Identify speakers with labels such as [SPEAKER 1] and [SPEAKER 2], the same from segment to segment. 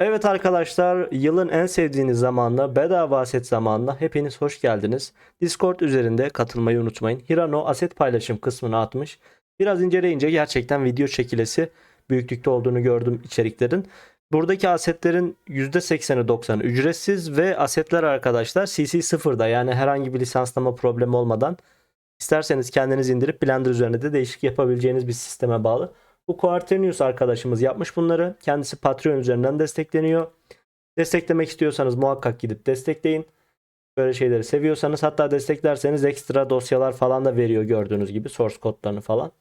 [SPEAKER 1] Evet arkadaşlar, yılın en sevdiğiniz zamanla, bedava aset zamanına hepiniz hoş geldiniz. Discord üzerinde katılmayı unutmayın. Hirano aset paylaşım kısmına atmış. Biraz inceleyince gerçekten video çekilesi büyüklükte olduğunu gördüm içeriklerin. Buradaki asetlerin %80'i 90'ı ücretsiz ve asetler arkadaşlar CC sıfırda yani herhangi bir lisanslama problemi olmadan isterseniz kendiniz indirip Blender üzerinde de değişik yapabileceğiniz bir sisteme bağlı. Bu Quarternius arkadaşımız yapmış bunları. Kendisi Patreon üzerinden destekleniyor. Desteklemek istiyorsanız muhakkak gidip destekleyin. Böyle şeyleri seviyorsanız hatta desteklerseniz ekstra dosyalar falan da veriyor gördüğünüz gibi source kodlarını falan.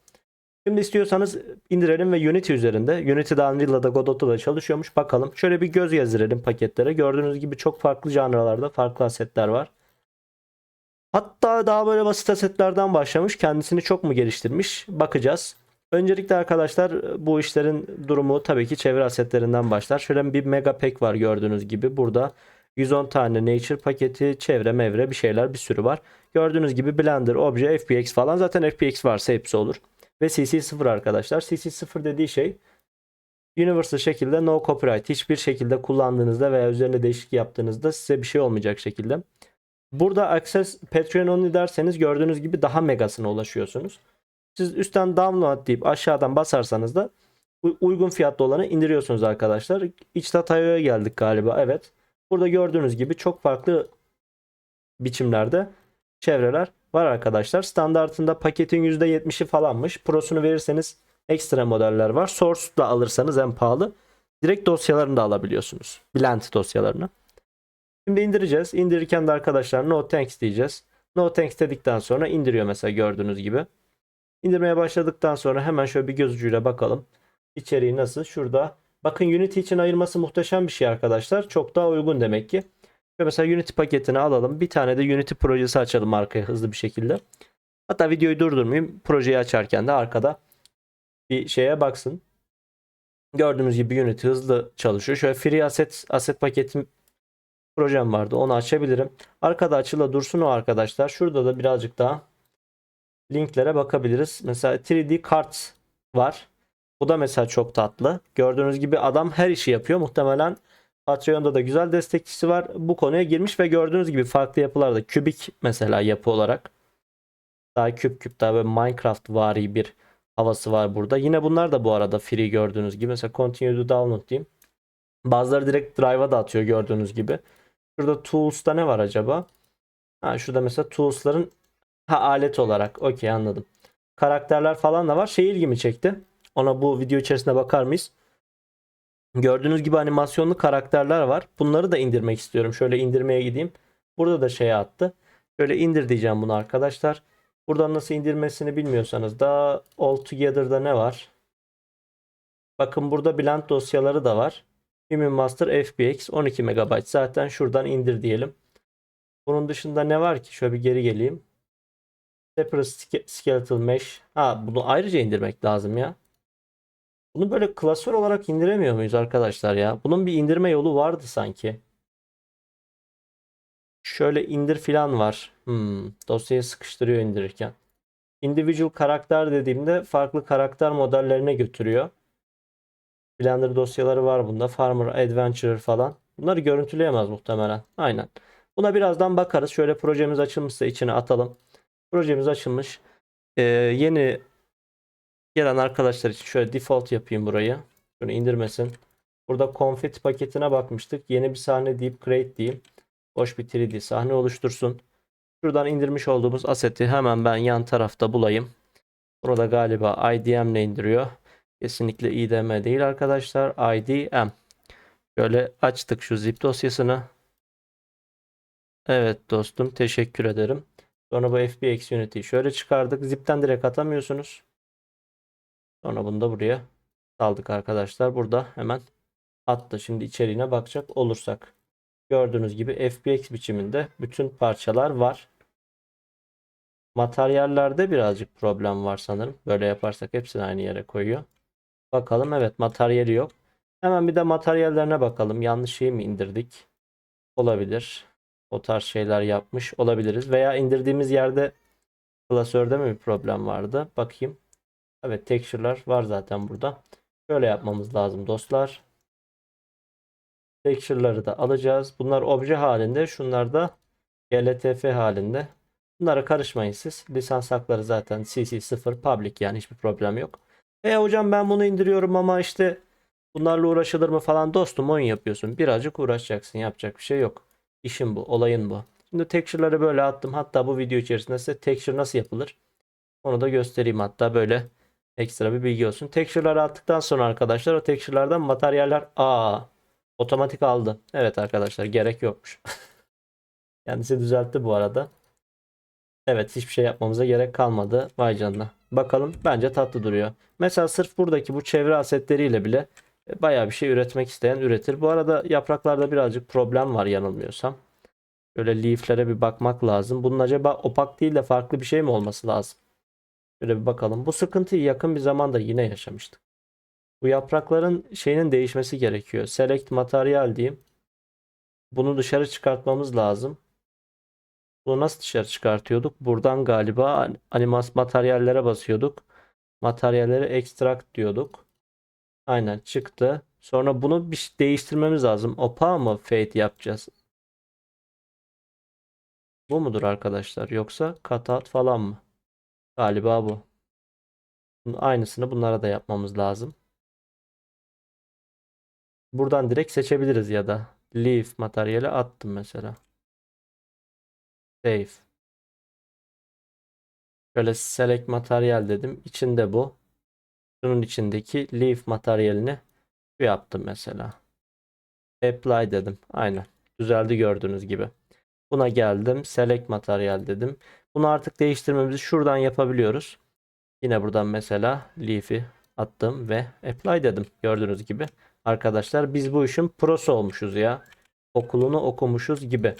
[SPEAKER 1] Şimdi istiyorsanız indirelim ve Unity üzerinde. Unity'de Unreal'da da Godot'ta da çalışıyormuş. Bakalım. Şöyle bir göz gezdirelim paketlere. Gördüğünüz gibi çok farklı janralarda farklı asetler var. Hatta daha böyle basit asetlerden başlamış. Kendisini çok mu geliştirmiş? Bakacağız. Öncelikle arkadaşlar bu işlerin durumu tabii ki çevre asetlerinden başlar. Şöyle bir mega pack var gördüğünüz gibi. Burada 110 tane nature paketi, çevre mevre bir şeyler bir sürü var. Gördüğünüz gibi Blender, Obje, FPX falan zaten FPX varsa hepsi olur. Ve CC0 arkadaşlar. CC0 dediği şey universal şekilde no copyright hiçbir şekilde kullandığınızda veya üzerine değişiklik yaptığınızda size bir şey olmayacak şekilde. Burada Access Patreon derseniz gördüğünüz gibi daha megasına ulaşıyorsunuz. Siz üstten download deyip aşağıdan basarsanız da uygun fiyatlı olanı indiriyorsunuz arkadaşlar. İçtatio'ya geldik galiba. Evet. Burada gördüğünüz gibi çok farklı biçimlerde çevreler var arkadaşlar. Standartında paketin %70'i falanmış. Pro'sunu verirseniz ekstra modeller var. Source da alırsanız en pahalı. Direkt dosyalarını da alabiliyorsunuz. Blend dosyalarını. Şimdi indireceğiz. İndirirken de arkadaşlar no thanks diyeceğiz. No thanks dedikten sonra indiriyor mesela gördüğünüz gibi. İndirmeye başladıktan sonra hemen şöyle bir göz ucuyla bakalım. İçeriği nasıl? Şurada. Bakın Unity için ayırması muhteşem bir şey arkadaşlar. Çok daha uygun demek ki. Ve mesela Unity paketini alalım. Bir tane de Unity projesi açalım arkaya hızlı bir şekilde. Hatta videoyu durdurmayayım. Projeyi açarken de arkada bir şeye baksın. Gördüğünüz gibi Unity hızlı çalışıyor. Şöyle free asset asset paketim projem vardı. Onu açabilirim. Arkada açıla dursun o arkadaşlar. Şurada da birazcık daha linklere bakabiliriz. Mesela 3D kart var. Bu da mesela çok tatlı. Gördüğünüz gibi adam her işi yapıyor. Muhtemelen Patreon'da da güzel destekçisi var. Bu konuya girmiş ve gördüğünüz gibi farklı yapılarda kübik mesela yapı olarak daha küp küp daha böyle Minecraft vari bir havası var burada. Yine bunlar da bu arada free gördüğünüz gibi. Mesela continue to download diyeyim. Bazıları direkt drive'a da atıyor gördüğünüz gibi. Şurada tools'ta ne var acaba? Ha şurada mesela tools'ların ha alet olarak. Okey anladım. Karakterler falan da var. Şey ilgimi çekti. Ona bu video içerisinde bakar mıyız? Gördüğünüz gibi animasyonlu karakterler var. Bunları da indirmek istiyorum. Şöyle indirmeye gideyim. Burada da şey attı. Şöyle indir diyeceğim bunu arkadaşlar. Buradan nasıl indirmesini bilmiyorsanız da All Together'da ne var? Bakın burada blend dosyaları da var. Human Master FBX 12 MB. Zaten şuradan indir diyelim. Bunun dışında ne var ki? Şöyle bir geri geleyim. Separate Ske- Skeletal Mesh. Ha bunu ayrıca indirmek lazım ya. Bunu böyle klasör olarak indiremiyor muyuz arkadaşlar ya? Bunun bir indirme yolu vardı sanki. Şöyle indir filan var. Hmm, dosyayı sıkıştırıyor indirirken. Individual karakter dediğimde farklı karakter modellerine götürüyor. Blender dosyaları var bunda. Farmer, Adventurer falan. Bunları görüntüleyemez muhtemelen. Aynen. Buna birazdan bakarız. Şöyle projemiz açılmışsa içine atalım. Projemiz açılmış. Ee, yeni gelen arkadaşlar için şöyle default yapayım burayı. Şunu indirmesin. Burada confit paketine bakmıştık. Yeni bir sahne deyip create diyeyim. Boş bir 3D sahne oluştursun. Şuradan indirmiş olduğumuz aseti hemen ben yan tarafta bulayım. Bunu da galiba IDM ile indiriyor. Kesinlikle IDM değil arkadaşlar. IDM. Şöyle açtık şu zip dosyasını. Evet dostum teşekkür ederim. Sonra bu FBX Unity'yi şöyle çıkardık. Zip'ten direkt atamıyorsunuz. Sonra bunu da buraya saldık arkadaşlar. Burada hemen attı. Şimdi içeriğine bakacak olursak. Gördüğünüz gibi FBX biçiminde bütün parçalar var. Materyallerde birazcık problem var sanırım. Böyle yaparsak hepsini aynı yere koyuyor. Bakalım evet materyali yok. Hemen bir de materyallerine bakalım. Yanlış şey mi indirdik? Olabilir. O tarz şeyler yapmış olabiliriz. Veya indirdiğimiz yerde klasörde mi bir problem vardı? Bakayım. Evet texture'lar var zaten burada. Şöyle yapmamız lazım dostlar. Texture'ları da alacağız. Bunlar obje halinde. Şunlar da GLTF halinde. Bunlara karışmayın siz. Lisans hakları zaten CC0 public yani hiçbir problem yok. E hocam ben bunu indiriyorum ama işte bunlarla uğraşılır mı falan dostum oyun yapıyorsun. Birazcık uğraşacaksın. Yapacak bir şey yok. İşin bu. Olayın bu. Şimdi texture'ları böyle attım. Hatta bu video içerisinde size texture nasıl yapılır onu da göstereyim. Hatta böyle ekstra bir bilgi olsun. Texture'ları attıktan sonra arkadaşlar o texture'lardan materyaller aa otomatik aldı. Evet arkadaşlar gerek yokmuş. Kendisi düzeltti bu arada. Evet hiçbir şey yapmamıza gerek kalmadı. Vay canına. Bakalım bence tatlı duruyor. Mesela sırf buradaki bu çevre asetleriyle bile bayağı bir şey üretmek isteyen üretir. Bu arada yapraklarda birazcık problem var yanılmıyorsam. Böyle leaflere bir bakmak lazım. Bunun acaba opak değil de farklı bir şey mi olması lazım? Şöyle bir bakalım. Bu sıkıntıyı yakın bir zamanda yine yaşamıştık. Bu yaprakların şeyinin değişmesi gerekiyor. Select materyal diyeyim. Bunu dışarı çıkartmamız lazım. Bunu nasıl dışarı çıkartıyorduk? Buradan galiba animas materyallere basıyorduk. Materyalleri extract diyorduk. Aynen çıktı. Sonra bunu bir şey değiştirmemiz lazım. Opa mı fade yapacağız? Bu mudur arkadaşlar? Yoksa cutout falan mı? Galiba bu. Bunun aynısını bunlara da yapmamız lazım. Buradan direkt seçebiliriz ya da leaf materyali attım mesela. Save. Şöyle select materyal dedim. İçinde bu. Şunun içindeki leaf materyalini şu yaptım mesela. Apply dedim. Aynen. Düzeldi gördüğünüz gibi. Buna geldim. Select materyal dedim. Bunu artık değiştirmemizi şuradan yapabiliyoruz. Yine buradan mesela leaf'i attım ve apply dedim. Gördüğünüz gibi. Arkadaşlar biz bu işin prosu olmuşuz ya. Okulunu okumuşuz gibi.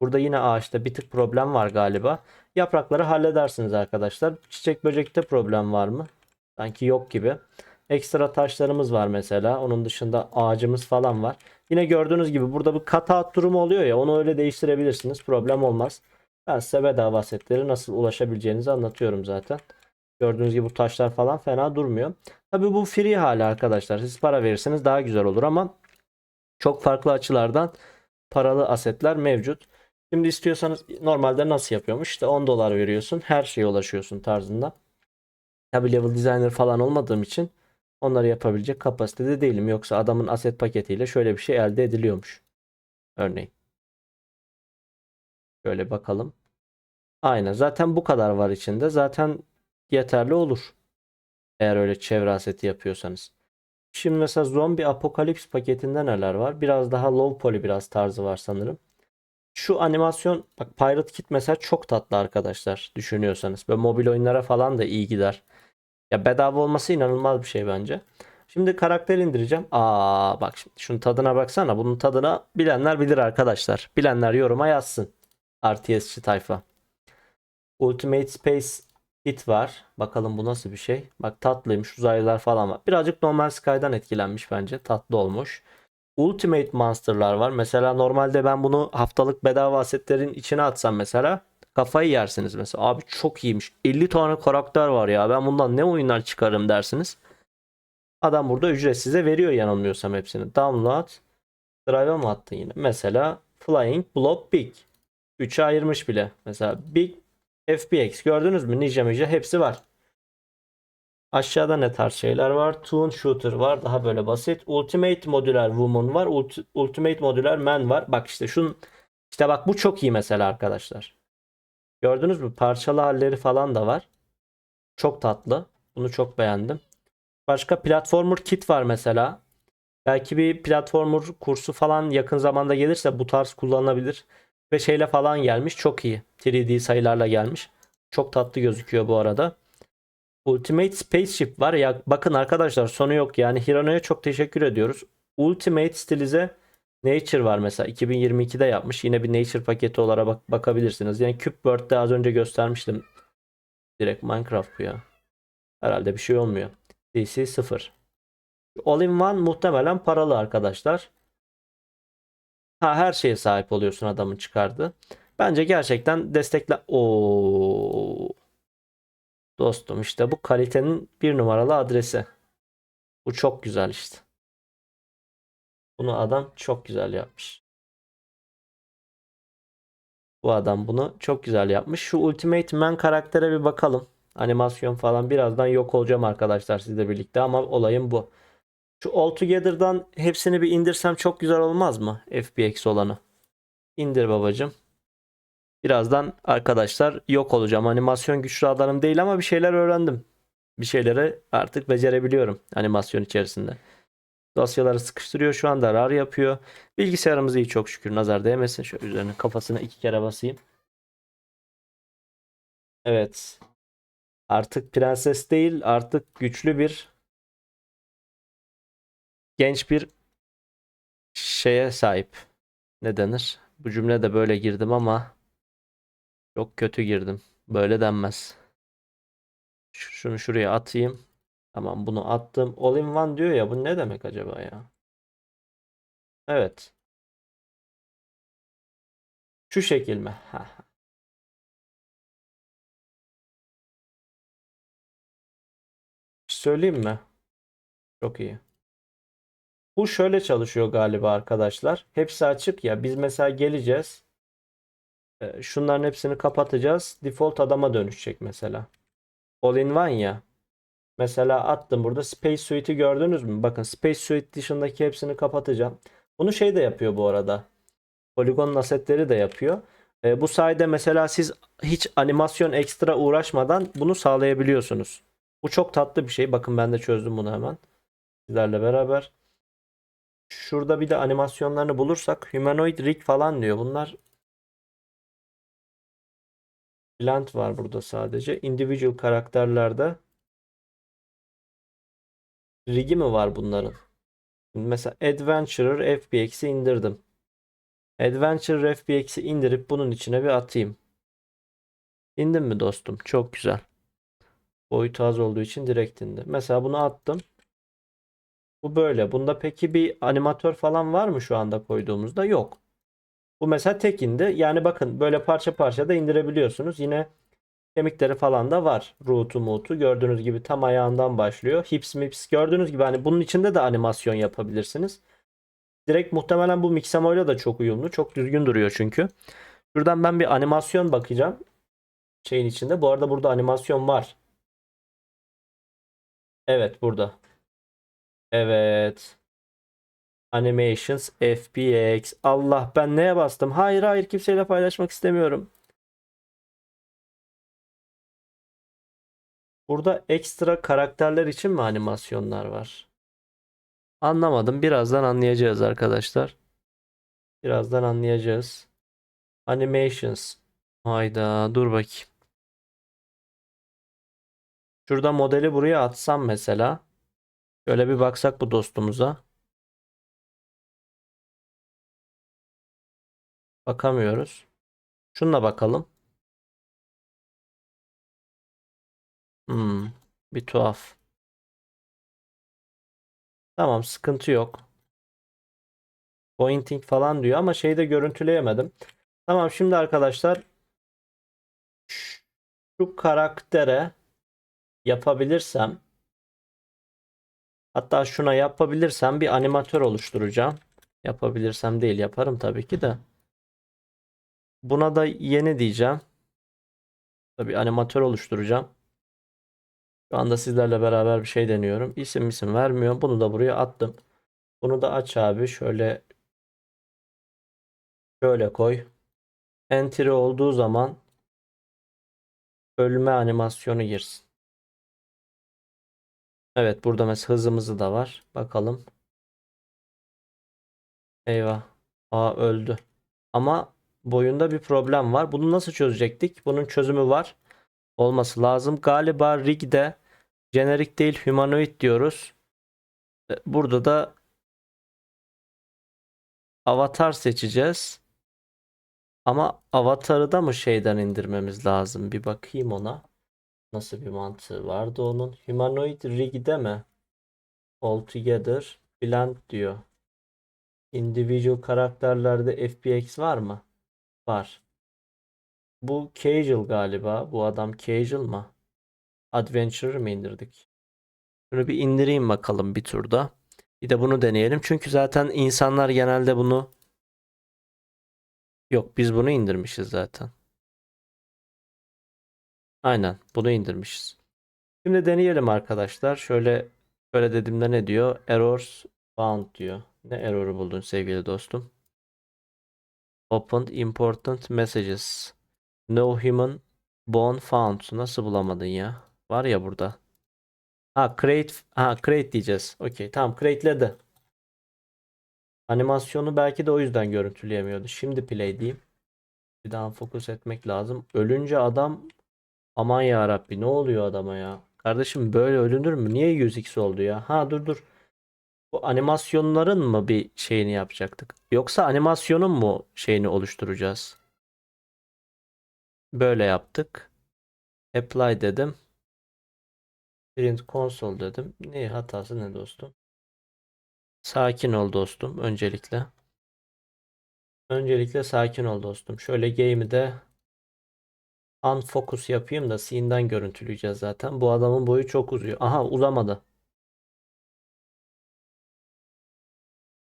[SPEAKER 1] Burada yine ağaçta bir tık problem var galiba. Yaprakları halledersiniz arkadaşlar. Çiçek böcekte problem var mı? Sanki yok gibi. Ekstra taşlarımız var mesela. Onun dışında ağacımız falan var. Yine gördüğünüz gibi burada bir cutout durumu oluyor ya. Onu öyle değiştirebilirsiniz. Problem olmaz. Ben size bedava setleri nasıl ulaşabileceğinizi anlatıyorum zaten. Gördüğünüz gibi bu taşlar falan fena durmuyor. Tabi bu free hali arkadaşlar. Siz para verirseniz daha güzel olur ama çok farklı açılardan paralı asetler mevcut. Şimdi istiyorsanız normalde nasıl yapıyormuş? İşte 10 dolar veriyorsun. Her şeye ulaşıyorsun tarzında. Tabi level designer falan olmadığım için onları yapabilecek kapasitede değilim. Yoksa adamın aset paketiyle şöyle bir şey elde ediliyormuş. Örneğin. Şöyle bakalım. Aynen. Zaten bu kadar var içinde. Zaten yeterli olur. Eğer öyle çevre aseti yapıyorsanız. Şimdi mesela zombi apokalips paketinde neler var? Biraz daha low poly biraz tarzı var sanırım. Şu animasyon bak Pirate Kit mesela çok tatlı arkadaşlar düşünüyorsanız. Böyle mobil oyunlara falan da iyi gider. Ya bedava olması inanılmaz bir şey bence. Şimdi karakter indireceğim. Aa bak şimdi şunun tadına baksana. Bunun tadına bilenler bilir arkadaşlar. Bilenler yoruma yazsın. RTS'çi tayfa. Ultimate Space Hit var. Bakalım bu nasıl bir şey. Bak tatlıymış. Uzaylılar falan var. Birazcık normal Sky'dan etkilenmiş bence. Tatlı olmuş. Ultimate Monster'lar var. Mesela normalde ben bunu haftalık bedava asetlerin içine atsam mesela kafayı yersiniz mesela. Abi çok iyiymiş. 50 tane karakter var ya. Ben bundan ne oyunlar çıkarım dersiniz. Adam burada ücret size veriyor yanılmıyorsam hepsini. Download. Drive'a mı attın yine? Mesela Flying Blob Big. 3'e ayırmış bile. Mesela Big FBX gördünüz mü? Ninja Ninja hepsi var. Aşağıda ne tarz şeyler var? Toon Shooter var. Daha böyle basit. Ultimate Modular Woman var. Ult- Ultimate Modular Man var. Bak işte şun işte bak bu çok iyi mesela arkadaşlar. Gördünüz mü? Parçalı halleri falan da var. Çok tatlı. Bunu çok beğendim. Başka platformer kit var mesela. Belki bir platformer kursu falan yakın zamanda gelirse bu tarz kullanılabilir. Ve şeyle falan gelmiş. Çok iyi. 3D sayılarla gelmiş. Çok tatlı gözüküyor bu arada. Ultimate Spaceship var. Ya bakın arkadaşlar sonu yok. Yani Hirano'ya çok teşekkür ediyoruz. Ultimate stilize Nature var mesela. 2022'de yapmış. Yine bir Nature paketi olarak bak bakabilirsiniz. Yani Cube World'de az önce göstermiştim. Direkt Minecraft bu ya. Herhalde bir şey olmuyor. DC 0. All-in-One muhtemelen paralı arkadaşlar. Ha her şeye sahip oluyorsun adamın çıkardığı. Bence gerçekten destekle o dostum işte bu kalitenin bir numaralı adresi. Bu çok güzel işte. Bunu adam çok güzel yapmış. Bu adam bunu çok güzel yapmış. Şu Ultimate Man karaktere bir bakalım. Animasyon falan birazdan yok olacağım arkadaşlar sizle birlikte ama olayım bu. Şu All Together'dan hepsini bir indirsem çok güzel olmaz mı? FBX olanı. İndir babacım. Birazdan arkadaşlar yok olacağım. Animasyon güçlü adamım değil ama bir şeyler öğrendim. Bir şeyleri artık becerebiliyorum animasyon içerisinde. Dosyaları sıkıştırıyor şu anda RAR yapıyor. Bilgisayarımız iyi çok şükür nazar değmesin. Şöyle üzerine kafasına iki kere basayım. Evet. Artık prenses değil artık güçlü bir genç bir şeye sahip. Ne denir? Bu cümle de böyle girdim ama çok kötü girdim. Böyle denmez. Şunu şuraya atayım. Tamam bunu attım. All in one diyor ya bu ne demek acaba ya? Evet. Şu şekil mi? Ha. Söyleyeyim mi? Çok iyi. Bu şöyle çalışıyor galiba arkadaşlar. Hepsi açık ya. Biz mesela geleceğiz. Ee, Şunların hepsini kapatacağız. Default adama dönüşecek mesela. All in one ya. Mesela attım burada Space Suite'i gördünüz mü? Bakın Space Suite dışındaki hepsini kapatacağım. Bunu şey de yapıyor bu arada. Polygon asetleri de yapıyor. Ee, bu sayede mesela siz hiç animasyon ekstra uğraşmadan bunu sağlayabiliyorsunuz. Bu çok tatlı bir şey. Bakın ben de çözdüm bunu hemen. Sizlerle beraber. Şurada bir de animasyonlarını bulursak humanoid rig falan diyor. Bunlar Blend var burada sadece. Individual karakterlerde Rig'i mi var bunların? Mesela Adventurer FBX'i indirdim. Adventurer FBX'i indirip bunun içine bir atayım. İndin mi dostum? Çok güzel. Boyutu az olduğu için direkt indi. Mesela bunu attım. Bu böyle. Bunda peki bir animatör falan var mı şu anda koyduğumuzda? Yok. Bu mesela tek indi. Yani bakın böyle parça parça da indirebiliyorsunuz. Yine kemikleri falan da var. Root'u mutu gördüğünüz gibi tam ayağından başlıyor. Hips mips gördüğünüz gibi hani bunun içinde de animasyon yapabilirsiniz. Direkt muhtemelen bu Mixamo'yla da çok uyumlu. Çok düzgün duruyor çünkü. Şuradan ben bir animasyon bakacağım. Şeyin içinde. Bu arada burada animasyon var. Evet burada. Evet. Animations FBX. Allah ben neye bastım? Hayır hayır kimseyle paylaşmak istemiyorum. Burada ekstra karakterler için mi animasyonlar var? Anlamadım. Birazdan anlayacağız arkadaşlar. Birazdan anlayacağız. Animations. Hayda dur bakayım. Şurada modeli buraya atsam mesela. Şöyle bir baksak bu dostumuza. Bakamıyoruz. Şununla bakalım. Hmm, bir tuhaf. Tamam, sıkıntı yok. Pointing falan diyor ama şeyde görüntüleyemedim. Tamam, şimdi arkadaşlar şu karaktere yapabilirsem hatta şuna yapabilirsem bir animatör oluşturacağım. Yapabilirsem değil, yaparım tabii ki de. Buna da yeni diyeceğim. Tabii animatör oluşturacağım. Şu anda sizlerle beraber bir şey deniyorum. İsim isim vermiyor. Bunu da buraya attım. Bunu da aç abi. Şöyle şöyle koy. Entry olduğu zaman ölme animasyonu girsin. Evet burada mesela hızımızı da var. Bakalım. Eyvah. Aa öldü. Ama boyunda bir problem var. Bunu nasıl çözecektik? Bunun çözümü var. Olması lazım. Galiba rig'de jenerik değil humanoid diyoruz. E, Burada da avatar seçeceğiz. Ama avatarı da mı şeyden indirmemiz lazım? Bir bakayım ona. Nasıl bir mantığı vardı onun? Humanoid rig'de mi? Altogether blend diyor. Individual karakterlerde FBX var mı? Var. Bu casual galiba. Bu adam casual mı? Adventurer mı indirdik? Şunu bir indireyim bakalım bir turda. Bir de bunu deneyelim. Çünkü zaten insanlar genelde bunu Yok biz bunu indirmişiz zaten. Aynen bunu indirmişiz. Şimdi deneyelim arkadaşlar. Şöyle şöyle dediğimde ne diyor? Errors found diyor. Ne error'u buldun sevgili dostum? Opened important messages. No human bone found. Nasıl bulamadın ya? Var ya burada. Ha create ha create diyeceğiz. Okey tamam create'ledi. Animasyonu belki de o yüzden görüntüleyemiyordu. Şimdi play diyeyim. Bir daha fokus etmek lazım. Ölünce adam aman ya Rabbi ne oluyor adama ya? Kardeşim böyle ölünür mü? Niye 100x oldu ya? Ha dur dur. Bu animasyonların mı bir şeyini yapacaktık? Yoksa animasyonun mu şeyini oluşturacağız? Böyle yaptık. Apply dedim. Print console dedim. Ne hatası ne dostum? Sakin ol dostum öncelikle. Öncelikle sakin ol dostum. Şöyle game'i de unfocus yapayım da scene'den görüntüleyeceğiz zaten. Bu adamın boyu çok uzuyor. Aha uzamadı.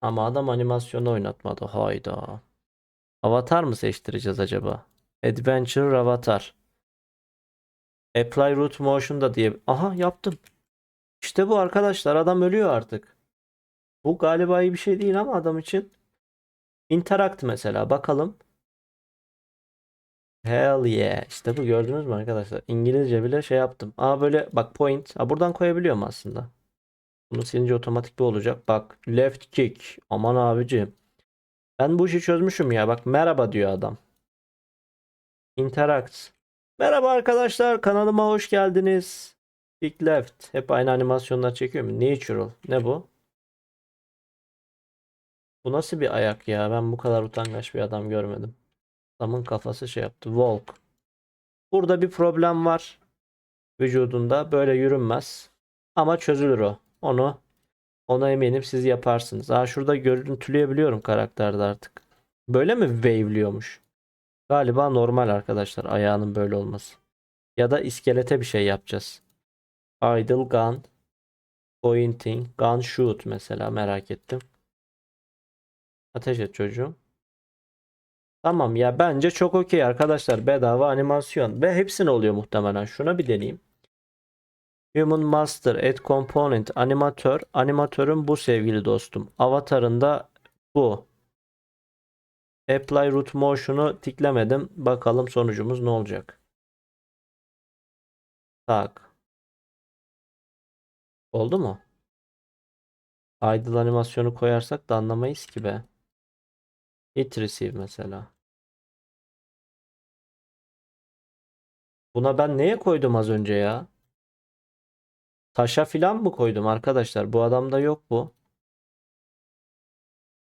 [SPEAKER 1] Ama adam animasyonu oynatmadı. Hayda. Avatar mı seçtireceğiz acaba? Adventure Avatar. Apply Root Motion da diye. Aha yaptım. İşte bu arkadaşlar. Adam ölüyor artık. Bu galiba iyi bir şey değil ama adam için. Interact mesela. Bakalım. Hell yeah. İşte bu gördünüz mü arkadaşlar? İngilizce bile şey yaptım. Aa böyle bak point. Aa, buradan koyabiliyorum aslında. Bunu silince otomatik bu olacak. Bak left kick. Aman abicim. Ben bu işi çözmüşüm ya. Bak merhaba diyor adam. Interact. Merhaba arkadaşlar. Kanalıma hoş geldiniz. Kick left. Hep aynı animasyonlar çekiyorum. Natural. Ne bu? Bu nasıl bir ayak ya? Ben bu kadar utangaç bir adam görmedim. Adamın kafası şey yaptı. Walk. Burada bir problem var. Vücudunda böyle yürünmez. Ama çözülür o. Onu ona eminim siz yaparsınız. Aa şurada görüntüleyebiliyorum karakterde artık. Böyle mi waveliyormuş? Galiba normal arkadaşlar ayağının böyle olması. Ya da iskelete bir şey yapacağız. Idle gun, pointing, gun shoot mesela merak ettim. Ateş et çocuğum. Tamam ya bence çok okey arkadaşlar. Bedava animasyon ve hepsine oluyor muhtemelen. Şuna bir deneyeyim. Human Master Add Component Animatör. Animatörüm bu sevgili dostum. Avatarında bu. Apply Root Motion'u tiklemedim. Bakalım sonucumuz ne olacak. Tak. Oldu mu? Idle animasyonu koyarsak da anlamayız ki be. Hit receive mesela. Buna ben neye koydum az önce ya? Taşa filan mı koydum arkadaşlar? Bu adamda yok bu.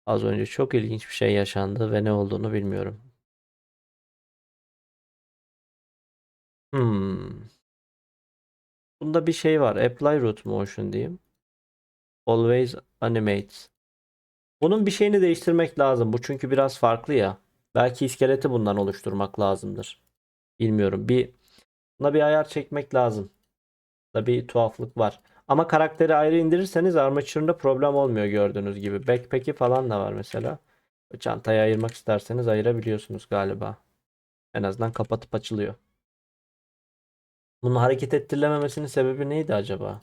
[SPEAKER 1] Az önce çok ilginç bir şey yaşandı ve ne olduğunu bilmiyorum. Hmm. Bunda bir şey var. Apply root motion diyeyim. Always animate. Bunun bir şeyini değiştirmek lazım. Bu çünkü biraz farklı ya. Belki iskeleti bundan oluşturmak lazımdır. Bilmiyorum. Bir buna bir ayar çekmek lazım. Da bir tuhaflık var. Ama karakteri ayrı indirirseniz armature'ında problem olmuyor gördüğünüz gibi. Backpack'i falan da var mesela. Çantayı ayırmak isterseniz ayırabiliyorsunuz galiba. En azından kapatıp açılıyor. Bunun hareket ettirilememesinin sebebi neydi acaba?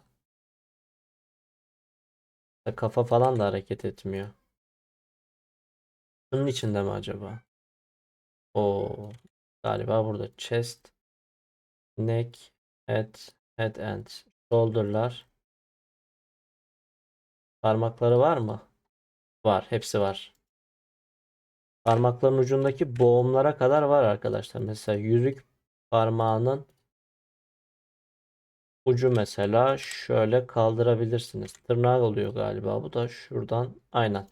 [SPEAKER 1] Kafa falan da hareket etmiyor. Bunun içinde mi acaba? O galiba burada chest, neck, head, head and shoulder'lar. Parmakları var mı? Var, hepsi var. Parmakların ucundaki boğumlara kadar var arkadaşlar. Mesela yüzük parmağının ucu mesela şöyle kaldırabilirsiniz. Tırnağı oluyor galiba. Bu da şuradan aynen.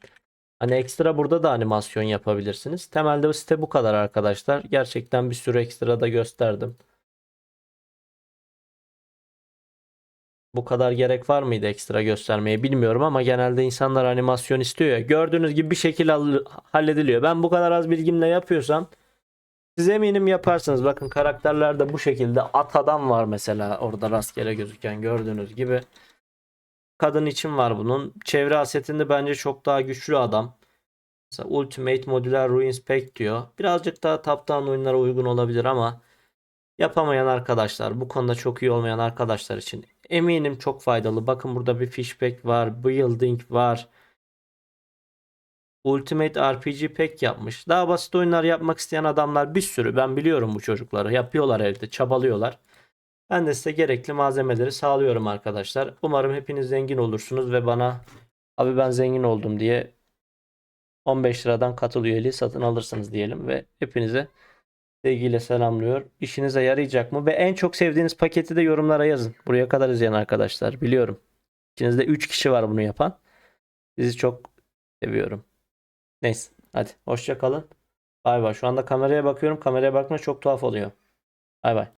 [SPEAKER 1] Hani ekstra burada da animasyon yapabilirsiniz. Temelde site bu kadar arkadaşlar. Gerçekten bir sürü ekstra da gösterdim. Bu kadar gerek var mıydı ekstra göstermeye bilmiyorum ama genelde insanlar animasyon istiyor ya. Gördüğünüz gibi bir hall- hallediliyor. Ben bu kadar az bilgimle yapıyorsam siz eminim yaparsınız. Bakın karakterlerde bu şekilde at adam var mesela orada rastgele gözüken gördüğünüz gibi. kadın için var bunun. Çevre asetinde bence çok daha güçlü adam. Mesela Ultimate Modular Ruins Pack diyor. Birazcık daha top-down oyunlara uygun olabilir ama yapamayan arkadaşlar, bu konuda çok iyi olmayan arkadaşlar için eminim çok faydalı. Bakın burada bir fish pack var, building var. Ultimate RPG Pack yapmış. Daha basit oyunlar yapmak isteyen adamlar bir sürü. Ben biliyorum bu çocukları. Yapıyorlar evde, çabalıyorlar. Ben de size gerekli malzemeleri sağlıyorum arkadaşlar. Umarım hepiniz zengin olursunuz ve bana abi ben zengin oldum diye 15 liradan katıl üyeliği satın alırsınız diyelim ve hepinize sevgiyle selamlıyor. İşinize yarayacak mı? Ve en çok sevdiğiniz paketi de yorumlara yazın. Buraya kadar izleyen arkadaşlar biliyorum. İçinizde 3 kişi var bunu yapan. Sizi çok seviyorum. Neyse hadi hoşça kalın. Bay bay. Şu anda kameraya bakıyorum. Kameraya bakma çok tuhaf oluyor. Bay bay.